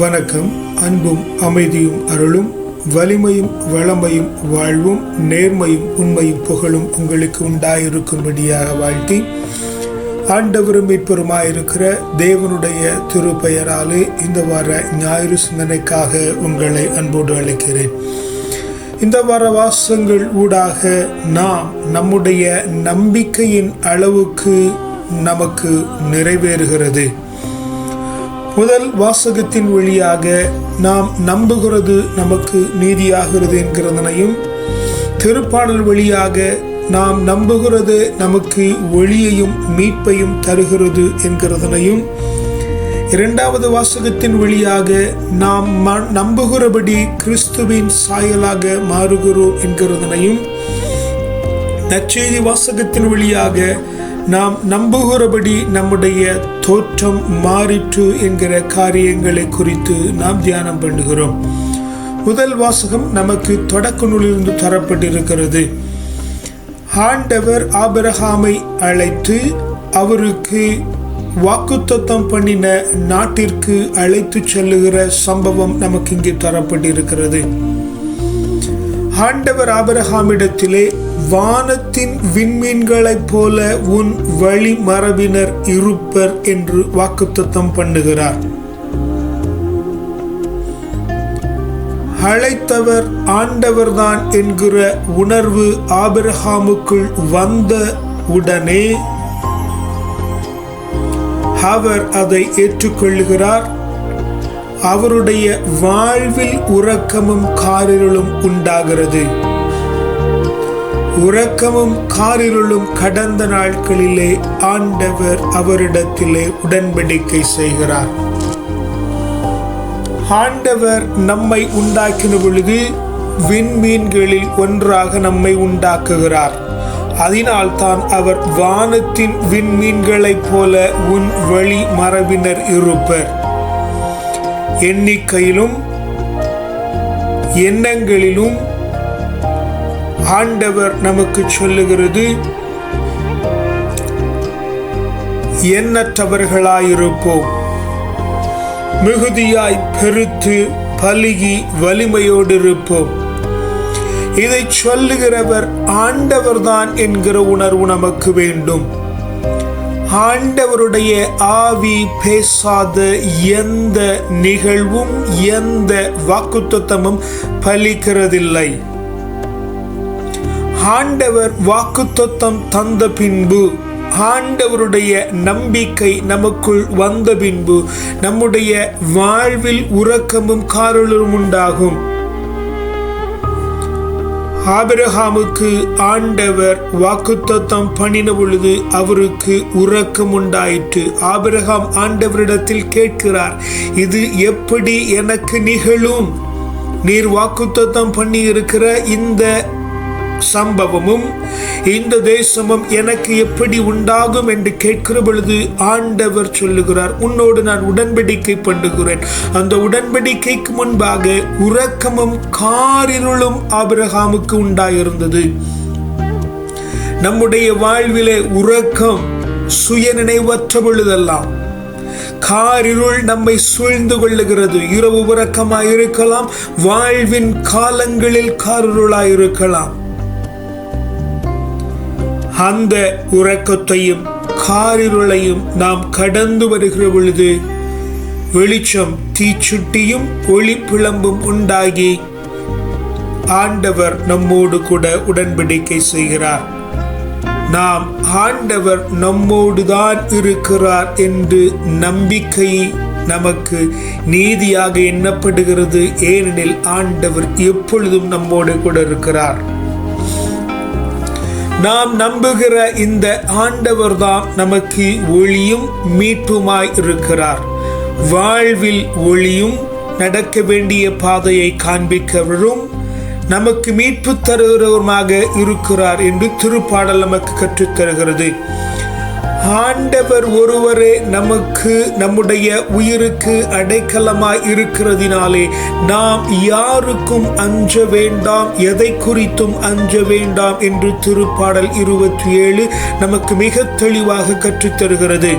வணக்கம் அன்பும் அமைதியும் அருளும் வலிமையும் வளமையும் வாழ்வும் நேர்மையும் உண்மையும் புகழும் உங்களுக்கு உண்டாயிருக்கும்படியாக வாழ்த்தி ஆண்டவரும் மீட்பெருமாயிருக்கிற தேவனுடைய திருப்பெயராலே இந்த வார ஞாயிறு சிந்தனைக்காக உங்களை அன்போடு அழைக்கிறேன். இந்த வார வாசங்கள் ஊடாக நாம் நம்முடைய நம்பிக்கையின் அளவுக்கு நமக்கு நிறைவேறுகிறது. முதல் வாசகத்தின் வழியாக நாம் நம்புகிறது நமக்கு நீதியாகிறது என்கிறதனையும் திருப்பாடல் வழியாக நாம் நம்புகிறது நமக்கு ஒளியையும் மீட்பையும் தருகிறது என்கிறதனையும் இரண்டாவது வாசகத்தின் வழியாக நாம் நம்புகிறபடி கிறிஸ்துவின் சாயலாக மாறுகிறோம் என்கிறதனையும் நற்செய்தி வாசகத்தின் வழியாக நாம் நம்புகிறபடி நம்முடைய தோற்றம் மாறிற்று என்கிற காரியங்களை குறித்து நாம் தியானம் பண்ணுகிறோம். முதல் வாசகம் நமக்கு தொடக்க நூலிலிருந்து தரப்பட்டிருக்கிறது. ஆண்டவர் ஆபரகாமை அழைத்து அவருக்கு வாக்குத்தத்தம் பண்ணின நாட்டிற்கு அழைத்து செல்லுகிற சம்பவம் நமக்கு இங்கே தரப்பட்டிருக்கிறது. ஆண்டவர் ஆபிரகாமிடத்திலே வானத்தின் விண்மீன்களைப் போல உன் வழி மரபினர் இருப்பர் என்று வாக்குத்தத்தம் பண்ணுகிறார். அழைத்தவர் ஆண்டவர்தான் என்கிற உணர்வு ஆபிரஹாமுக்குள் வந்த உடனே அவர் அதை ஏற்றுக்கொள்ளுகிறார். அவருடைய வாழ்வில் உறக்கமும் காரிருளும் உண்டாகிறது. உறக்கமும் காரிருளும் கடந்த நாட்களிலே ஆண்டவர் அவரிடத்திலே உடன்படிக்கை செய்கிறார். ஆண்டவர் நம்மை உண்டாக்கின பொழுது விண்மீன்களில் ஒன்றாக நம்மை உண்டாக்குகிறார். அதனால்தான் அவர் வானத்தின் விண்மீன்களைப் போல உன் வழி மரபினர் இருப்பர். எண்ணிக்கையிலும் எண்ணங்களிலும் ஆண்டவர் நமக்கு சொல்லுகிறது எண்ணற்றவர்களாயிருப்போம் மிகுதியாய் பெருத்து பலுகி வலிமையோடு இருப்போம் இதை சொல்லுகிறவர் ஆண்டவர்தான் என்கிற உணர்வு நமக்கு வேண்டும். ஆண்டவருடைய ஆவி பேசாத எந்த நிகழ்வும் எந்த வாக்குத்தத்தமும் பலிக்கிறதில்லை. ஆண்டவர் வாக்குத்தத்தம் தந்த பின்பு ஆண்டவருடைய நம்பிக்கை நமக்குள் வந்த பின்பு நம்முடைய வாழ்வில் உறக்கமும் காரலும் உண்டாகும். ஆபிரகாமுக்கு ஆண்டவர் வாக்குத்தத்தம் பண்ணின பொழுது அவருக்கு உறக்கம் உண்டாயிற்று. ஆபிரகாம் ஆண்டவரிடத்தில் கேட்கிறார் இது எப்படி எனக்கு நிகழும்? நீர் வாக்குத்தத்தம் பண்ணி இருக்கிற இந்த சம்பவமும் இந்த தேசமும் எனக்கு எப்படி உண்டாகும் என்று கேட்கிற பொழுது ஆண்டவர் சொல்லுகிறார் உன்னோடு நான் உடன்படிக்கை பண்ணுகிறேன். அந்த உடன்படிக்கைக்கு முன்பாக உறக்கமும் காரிருளும் ஆபிரகாமுக்கு உண்டாயிருந்தது. நம்முடைய வாழ்விலே உறக்கம் சுய நினைவற்ற பொழுதெல்லாம் காரிருள் நம்மை சூழ்ந்து கொள்ளுகிறது. இரவு உறக்கமாய் இருக்கலாம் வாழ்வின் காலங்களில் காரிருளாயிருக்கலாம். இருக்கலாம் அந்த உறக்கத்தையும் காரிருளையும் நாம் கடந்து வருகிற பொழுது வெளிச்சம் தீச்சுட்டியும் ஒளி பிளம்பும் உண்டாகி ஆண்டவர் நம்மோடு கூட உடன்படிக்கை செய்கிறார். நாம் ஆண்டவர் நம்மோடுதான் இருக்கிறார் என்று நம்பிக்கை நமக்கு நீதியாக எண்ணப்படுகிறது. ஏனெனில் ஆண்டவர் எப்பொழுதும் நம்மோடு கூட இருக்கிறார். நாம் நம்புகிற இந்த ஆண்டவர் தான் நமக்கு ஒளியும் மீட்புமாய் இருக்கிறார். வாழ்வில் ஒளியும் நடக்க வேண்டிய பாதையை காண்பிக்கவரும் நமக்கு மீட்பு தருகிறவருமாக இருக்கிறார் என்று திருப்பாடல் நமக்கு கற்றுத் தருகிறது ஆண்டவர் ஒருவரே நமக்கு நம்முடைய உயிருக்கு அடைக்கலமாய் இருக்கிறதினாலே நாம் யாருக்கும் அஞ்ச வேண்டாம் எதை குறித்தும் அஞ்ச வேண்டாம் என்று திருப்பாடல் இருபத்தி ஏழு நமக்கு மிக தெளிவாக கற்றுத்தருகிறது.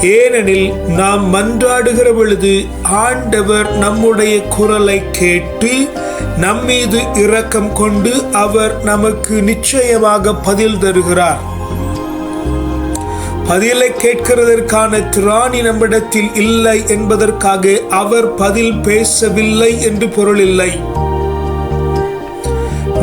ஏனெனில் நாம் மன்றாடுகிற பொழுது ஆண்டவர் நம்முடைய குரலை கேட்டு நம்மீது இரக்கம் கொண்டு அவர் நமக்கு நிச்சயமாக பதில் தருகிறார். பதிலை கேட்கிறதற்கான திராணி நம்மிடத்தில் இல்லை என்பதற்காக அவர் பதில் பேசவில்லை என்று பொருள் இல்லை.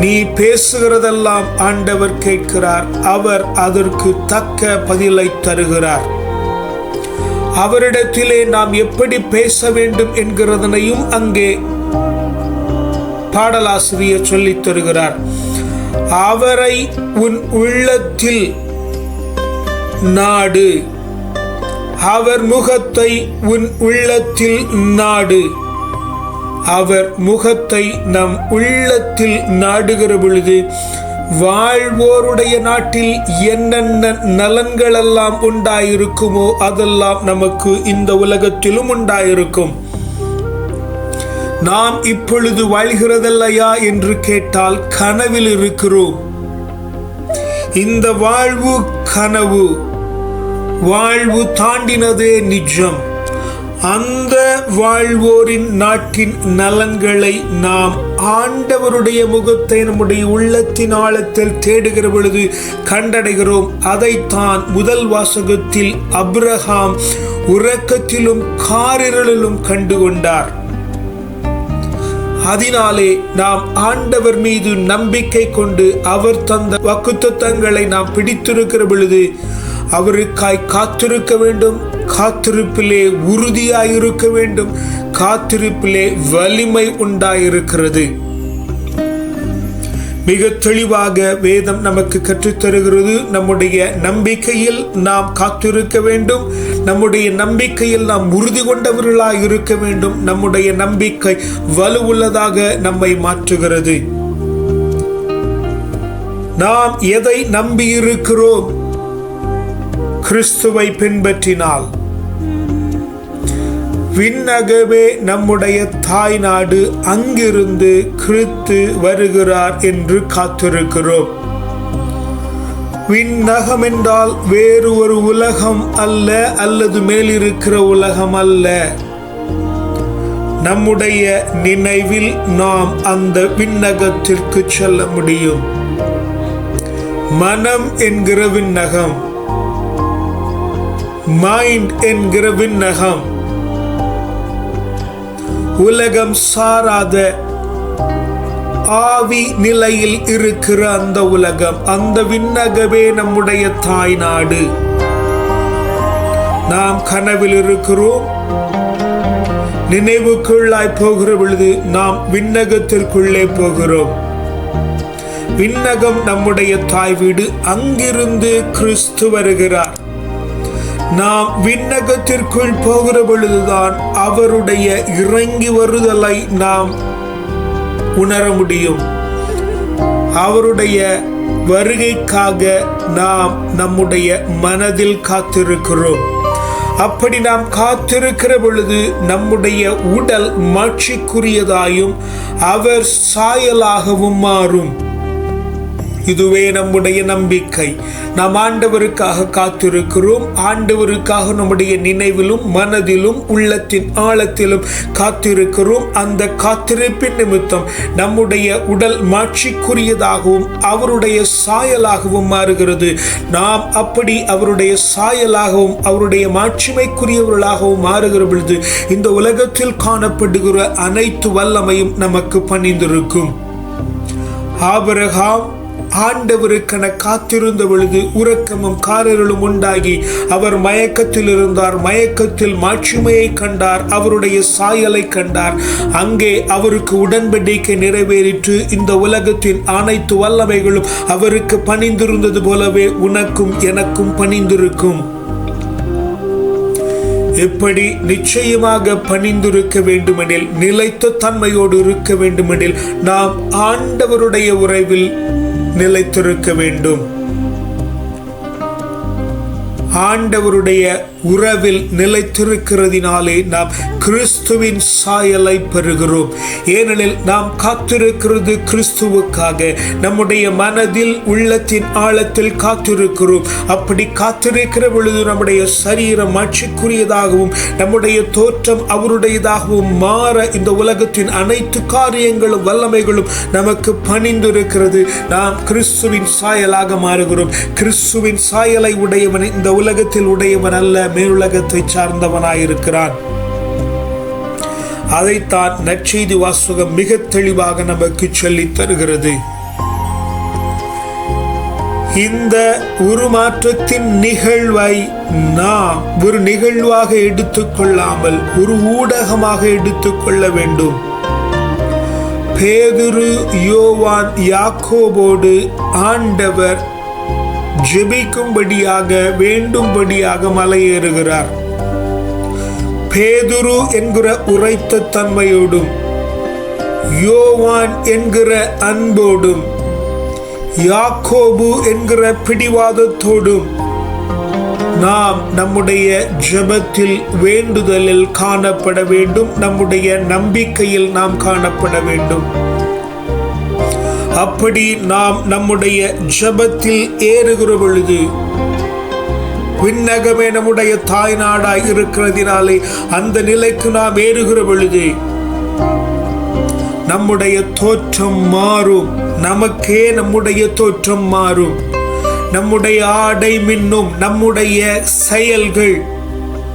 நீ பேசுகிறதெல்லாம் ஆண்டவர் கேட்கிறார். அவர் அதற்கு தக்க பதிலை தருகிறார். அவரிடத்திலே நாம் எப்படி பேச வேண்டும் என்கிறதனையும் அங்கே பாடலாசிரியர் சொல்லித் தருகிறார். அவரை உன் உள்ளத்தில் நாடு. அவர் முகத்தை உன் உள்ளத்தில் நாடு. அவர் முகத்தை நம் உள்ளத்தில் நாடுகிற பொழுது வாழ்வோருடைய நாட்டில் என்னென்ன நலன்களெல்லாம் உண்டாயிருக்குமோ அதெல்லாம் நமக்கு இந்த உலகத்திலும் உண்டாயிருக்கும். நாம் இப்பொழுது வாழ்கிறதல்லையா என்று கேட்டால் கனவில் இருக்கிறோம். இந்த வாழ்வு கனவு. வாழ்வு தாண்டினதே நிஜம். அந்த வாழ்வோரின் நாட்டின் நலன்களை நாம் ஆண்டவருடைய முகத்தை நம்முடைய உள்ளத்தின் ஆழத்தில் தேடுகிற பொழுது கண்டடைகிறோம். அதைத்தான் முதல் வாசகத்தில் அப்ரஹாம் உறக்கத்திலும் காரிரலிலும் கண்டு கொண்டார் அதனாலே நாம் ஆண்டவர் மீது நம்பிக்கை கொண்டு அவர் தந்த வக்குத்தத்தங்களை நாம் பிடித்திருக்கிற பொழுது அவருக்காய் காத்திருக்க வேண்டும். காத்திருப்பிலே உறுதியாயிருக்க வேண்டும். காத்திருப்பிலே வலிமை உண்டாயிருக்கிறது. மிக தெளிவாக வேதம் நமக்கு கற்றுத்தருகிறது. நம்முடைய நம்பிக்கையில் நாம் காத்திருக்க வேண்டும். நம்முடைய நம்பிக்கையில் நாம் உறுதி கொண்டவர்களாக இருக்க வேண்டும். நம்முடைய நம்பிக்கை வலுவுள்ளதாக நம்மை மாற்றுகிறது. நாம் எதை நம்பியிருக்கிறோம்? கிறிஸ்துவை பின்பற்றினால். விண்ணகவே நம்முடைய தாய் நாடு அங்கிருந்து கிறித்து வருகிறார் என்று காத்திருக்கிறோம். விண்ணகம் என்றால் வேறு ஒரு உலகம் அல்ல அல்லது மேலிருக்கிற உலகம் அல்ல. நம்முடைய நினைவில் நாம் அந்த விண்ணகத்திற்கு செல்ல முடியும். மனம் என்கிற விண்ணகம். மைண்ட் என்கிற விண்ணகம். உலகம் சாராத ஆவி நிலையில் இருக்கிற அந்த உலகம் அந்த விண்ணகமே நம்முடைய தாய் நாடு. நாம் கனவில் இருக்கிறோம். நினைவுக்குள்ளாய் போகிற பொழுது நாம் விண்ணகத்திற்குள்ளே போகிறோம். விண்ணகம் நம்முடைய தாய் வீடு அங்கிருந்து கிறிஸ்து வருகிறார். நாம் விண்ணகத்திற்குள் போகிற பொழுதுதான் அவருடைய இறங்கி வருதலை நாம் உணர முடியும். அவருடைய வருகைக்காக நாம் நம்முடைய மனதில் காத்திருக்கிறோம். அப்படி நாம் காத்திருக்கிற பொழுது நம்முடைய உடல் மாட்சிக்குரியதாயும் அவர் சாயலாகவும் மாறும். இதுவே நம்முடைய நம்பிக்கை. நாம் ஆண்டவருக்காக காத்திருக்கிறோம். ஆண்டவருக்காக நம்முடைய நினைவிலும் மனதிலும் உள்ளத்தின் ஆழத்திலும் காத்திருக்கிறோம். அந்த காத்திருப்பின் நிமித்தம் நம்முடைய உடல் மாட்சிக்குரியதாகவும் அவருடைய சாயலாகவும் மாறுகிறது. நாம் அப்படி அவருடைய சாயலாகவும் அவருடைய மாட்சிமைக்குரியவர்களாகவும் மாறுகிற பொழுது இந்த உலகத்தில் காணப்படுகிற அனைத்து வல்லமையும் நமக்கு பணிந்திருக்கும். ஆபரகாம் ஆண்டவருக்கென காத்திருந்த பொழுது உறக்கமும் காரர்களும் உண்டாகி அவர் மயக்கத்தில் இருந்தார் மயக்கத்தில் மாட்சிமையை கண்டார் அவருடைய சாயலை கண்டார். அங்கே அவருக்கு உடன்படிக்கை நிறைவேறிற்று. இந்த உலகத்தின் அனைத்து வல்லமைகளும் அவருக்கு பணிந்திருந்தது போலவே உனக்கும் எனக்கும் பணிந்திருக்கும். எப்படி நிச்சயமாக பணிந்திருக்க வேண்டுமெனில் நிலைத்த தன்மையோடு இருக்க வேண்டுமெனில் நாம் ஆண்டவருடைய உறவில் நிலைத்திருக்க வேண்டும். ஆண்டவருடைய உறவில் நிலைத்திருக்கிறதினாலே நாம் கிறிஸ்துவின் சாயலை பெறுகிறோம். ஏனெனில் நாம் காத்திருக்கிறது கிறிஸ்துவுக்காக. நம்முடைய மனதில் உள்ளத்தின் ஆழத்தில் காத்திருக்கிறோம். அப்படி காத்திருக்கிற பொழுது நம்முடைய சரீரம் ஆட்சிக்குரியதாகவும் நம்முடைய தோற்றம் அவருடையதாகவும் மாற இந்த உலகத்தின் அனைத்து காரியங்களும் வல்லமைகளும் நமக்கு பணிந்திருக்கிறது. நாம் கிறிஸ்துவின் சாயலாக மாறுகிறோம். கிறிஸ்துவின் சாயலை உடையவன் இந்த உலகத்தில் உடையவன் அல்ல. மேலுலகத்தை சார்ந்தவனாயிருக்கிறான். அதைத்தான் நற்செய்தி வாசகம் மிக தெளிவாக நமக்கு சொல்லி தருகிறது. இந்த உருமாற்றத்தின் நிகழ்வை நாம் ஒரு நிகழ்வாக எடுத்துக்கொள்ளாமல் ஒரு ஊடகமாக எடுத்துக்கொள்ள வேண்டும். பேதுரு யோவான் யாக்கோபோடு ஆண்டவர் ஜெபிக்கும்படியாக வேண்டும்படியாக மலையேறுகிறார். பேதுரு என்கிற உரைத்த தன்மையோடும் யோவான் என்கிற அன்போடும் யாக்கோபு என்கிற பிடிவாதத்தோடும் நாம் நம்முடைய ஜெபத்தில் வேண்டுதலில் காணப்பட வேண்டும் நம்முடைய நம்பிக்கையில் நாம் காணப்பட வேண்டும். அப்படி நாம் நம்முடைய ஜெபத்தில் ஏறுகிற பொழுது விண்ணகமே நம்முடைய தாய்நாடாய் இருக்கிறதினாலே அந்த நிலைக்கு நாம் ஏறுகிற பொழுது நம்முடைய தோற்றம் மாறும். நமக்கே நம்முடைய தோற்றம் மாறும். நம்முடைய ஆடை மின்னும் நம்முடைய செயல்கள்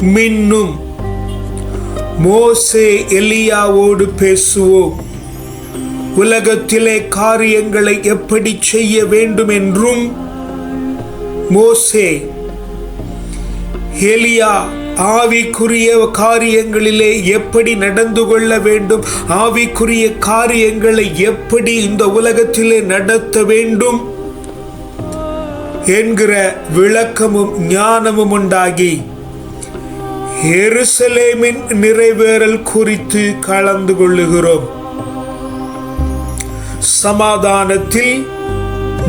மின்னும். மோசே எலியாவோடு பேசுவோம். உலகத்திலே காரியங்களை எப்படி செய்ய வேண்டும் என்றும் மோசே எலியா ஆவிக்குரிய காரியங்களிலே எப்படி நடந்து கொள்ள வேண்டும் ஆவிக்குரிய காரியங்களை எப்படி இந்த உலகத்திலே நடத்த வேண்டும் என்கிற விளக்கமும் ஞானமும் உண்டாகி எருசலேமின் நிறைவேறல் குறித்து கலந்து கொள்ளுகிறோம். சமாதானத்தில்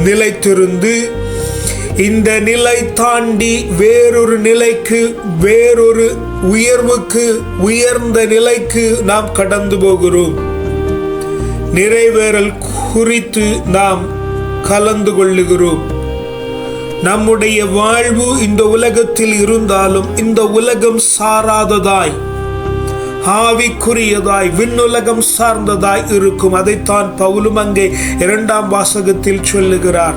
நிலைத்திருந்து இந்த நிலை தாண்டி வேறொரு நிலைக்கு வேறொரு உயர்வுக்கு உயர்ந்த நிலைக்கு நாம் கடந்து போகிறோம். நிறைவேறல் குறித்து நாம் கலந்து கொள்ளுகிறோம். நம்முடைய வாழ்வு இந்த உலகத்தில் இருந்தாலும் இந்த உலகம் சாராததாய் ஆவிக்குரியதாய் விண்ணுலகம் சார்ந்ததாய் இருக்கும். அதைத்தான் பவுலும் அங்கே இரண்டாம் வாசகத்தில் சொல்லுகிறார்.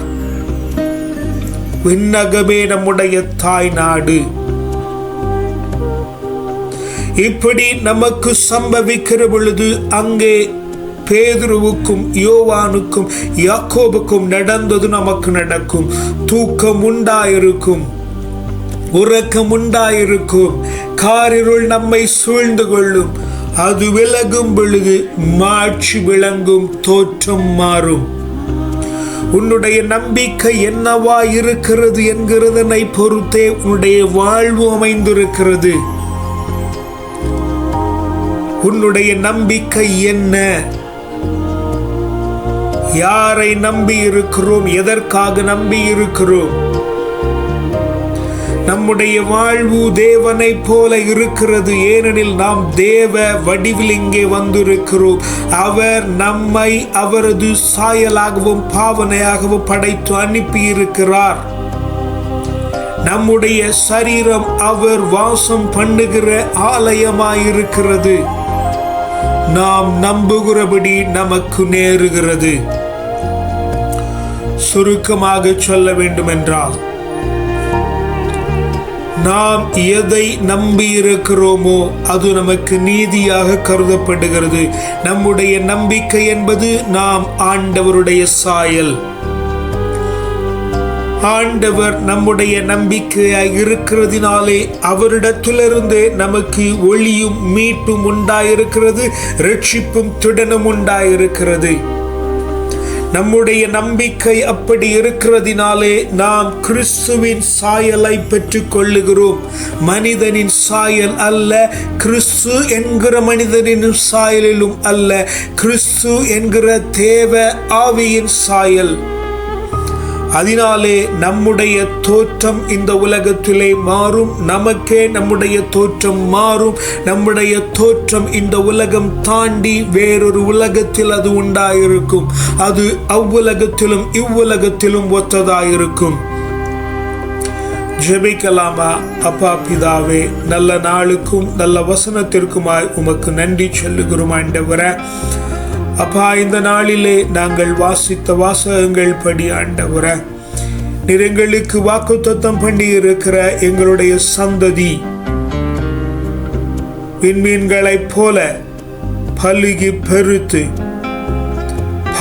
விண்ணகமே நம்முடைய தாய் நாடு இப்படி நமக்கு சம்பவிக்கிற பொழுது அங்கே பேதுருவுக்கும் யோவானுக்கும் யாக்கோபுக்கும் நடந்தது நமக்கு நடக்கும். தூக்கம் உண்டாயிருக்கும். உறக்கம் உண்டாயிருக்கும். காரிருள் நம்மை சூழ்ந்து கொள்ளும். அது விலகும் பொழுது மாட்சி விளங்கும் தோற்றம் மாறும். உன்னுடைய நம்பிக்கை என்னவா இருக்கிறது என்கிறதனை பொறுத்தே உன்னுடைய வாழ்வு அமைந்திருக்கிறது. உன்னுடைய நம்பிக்கை என்ன? யாரை நம்பி இருக்கிறோம் எதற்காக நம்பி இருக்கிறோம் நம்முடைய வாழ்வு தேவனை போல இருக்கிறது. ஏனெனில் நாம் தேவ வடிவில் இங்கே வந்திருக்கிறோம். அவர் நம்மை அவரது சாயலாகவும் பாவனையாகவும் படைத்து அனுப்பியிருக்கிறார். நம்முடைய சரீரம் அவர் வாசம் பண்ணுகிற ஆலயமாயிருக்கிறது. நாம் நம்புகிறபடி நமக்கு நேருகிறது. சுருக்கமாக சொல்ல வேண்டுமென்றால் நாம் எதை நம்பி இருக்கிறோமோ அது நமக்கு நீதியாக கருதப்படுகிறது. நம்முடைய நம்பிக்கை என்பது நாம் ஆண்டவருடைய சாயல். ஆண்டவர் நம்முடைய நம்பிக்கையாய் இருக்கிறதினாலே அவரிடத்திலிருந்து நமக்கு ஒளியும் மீட்டும் உண்டாயிருக்கிறது ரட்சிப்பும் திடனும் உண்டாயிருக்கிறது. நம்முடைய நம்பிக்கை அப்படி இருக்கிறதினாலே நாம் கிறிஸ்துவின் சாயலை பெற்றுக் கொள்ளுகிறோம் மனிதனின் சாயல் அல்ல கிறிஸ்து என்கிற மனிதனின் சாயலிலும் அல்ல கிறிஸ்து என்கிற தேவ ஆவியின் சாயல். அதனாலே நம்முடைய தோற்றம் இந்த உலகத்திலே மாறும். நமக்கே நம்முடைய தோற்றம் மாறும். நம்முடைய தோற்றம் இந்த உலகம் தாண்டி வேறொரு உலகத்தில் அது உண்டாயிருக்கும். அது அவ்வுலகத்திலும் இவ்வுலகத்திலும் ஒத்ததாயிருக்கும். ஜெபிக்கலாமா? அப்பா பிதாவே நல்ல நாளுக்கும் நல்ல வசனத்திற்குமாய் உமக்கு நன்றி சொல்லுகிறோம் ஆண்டவர. அப்பா இந்த நாளிலே நாங்கள் வாசித்த வாசகங்கள் படி ஆண்டவர நீர் எங்களுக்கு வாக்குத்தத்தம் பண்ணி இருக்கிற எங்களுடைய சந்ததி. விண்மீன்களைப் போல பலுகி பெருத்து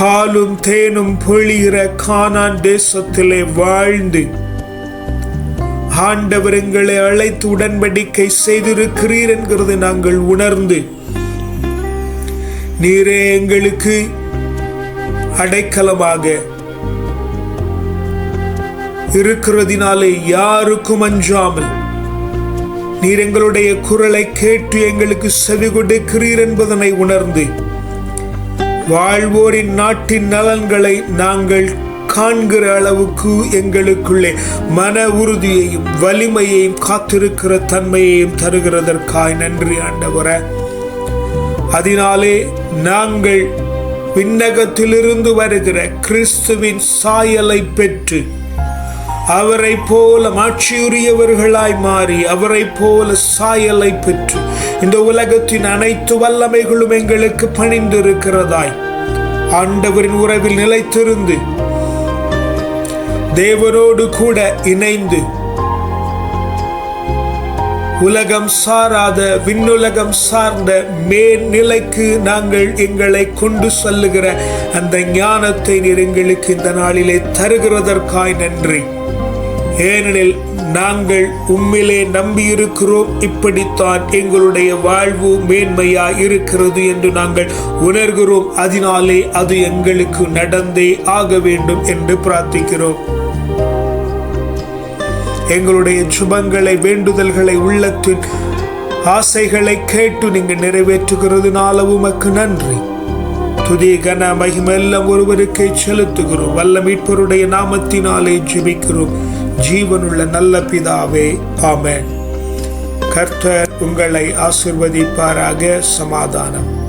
பாலும் தேனும் பொழிகிற கானான் தேசத்திலே வாழ்ந்து ஆண்டவர் எங்களை அழைத்து உடன்படிக்கை செய்திருக்கிறீர் என்கிறது நாங்கள் உணர்ந்து நீரே எங்களுக்கு அடைக்கலமாக. இருக்கிறதினாலே யாருக்கும் அஞ்சாமல் நீர் எங்களுடைய குரலை கேட்டு எங்களுக்கு செவி கொடுக்கிறீர் என்பதனை உணர்ந்து வாழ்வோரின் நாட்டின் நலன்களை நாங்கள் காண்கிற அளவுக்கு எங்களுக்குள்ளே மன உறுதியையும் வலிமையையும் காத்திருக்கிற தன்மையையும் தருகிறதற்காய் நன்றி ஆண்டவர. அதனாலே நாங்கள் விண்ணகத்திலிருந்து வருகிற கிறிஸ்துவின் சாயலை பெற்று அவரை போல மாட்சியுரியவர்களாய் மாறி அவரை போல சாயலை பெற்று இந்த உலகத்தின் அனைத்து வல்லமைகளும் எங்களுக்கு பணிந்திருக்கிறதாய். ஆண்டவரின் உறவில் நிலைத்திருந்து தேவனோடு கூட இணைந்து உலகம் சாராத விண்ணுலகம் சார்ந்த மேல்நிலைக்கு நாங்கள் எங்களை கொண்டு செல்லுகிற அந்த ஞானத்தை நீர் எங்களுக்கு இந்த நாளிலே தருகிறதற்காய் நன்றி. ஏனெனில் நாங்கள் உம்மிலே நம்பியிருக்கிறோம் இப்படித்தான் எங்களுடைய வாழ்வு மேன்மையா இருக்கிறது என்று நாங்கள் உணர்கிறோம். அதனாலே அது எங்களுக்கு நடந்தே ஆக வேண்டும் என்று பிரார்த்திக்கிறோம். எங்களுடைய சுபங்களை வேண்டுதல்களை உள்ளத்தின் ஆசைகளை கேட்டு நீங்கள் நிறைவேற்றுகிறதுனால உமக்கு நன்றி. துதி கன மகிமெல்லாம் ஒருவருக்கே செலுத்துகிறோம். வல்ல மீட்பருடைய நாமத்தினாலே ஜெபிக்கிறோம். ஜீவனுள்ள நல்ல பிதாவே ஆமேன். கர்த்தர் உங்களை ஆசிர்வதிப்பாராக. சமாதானம்.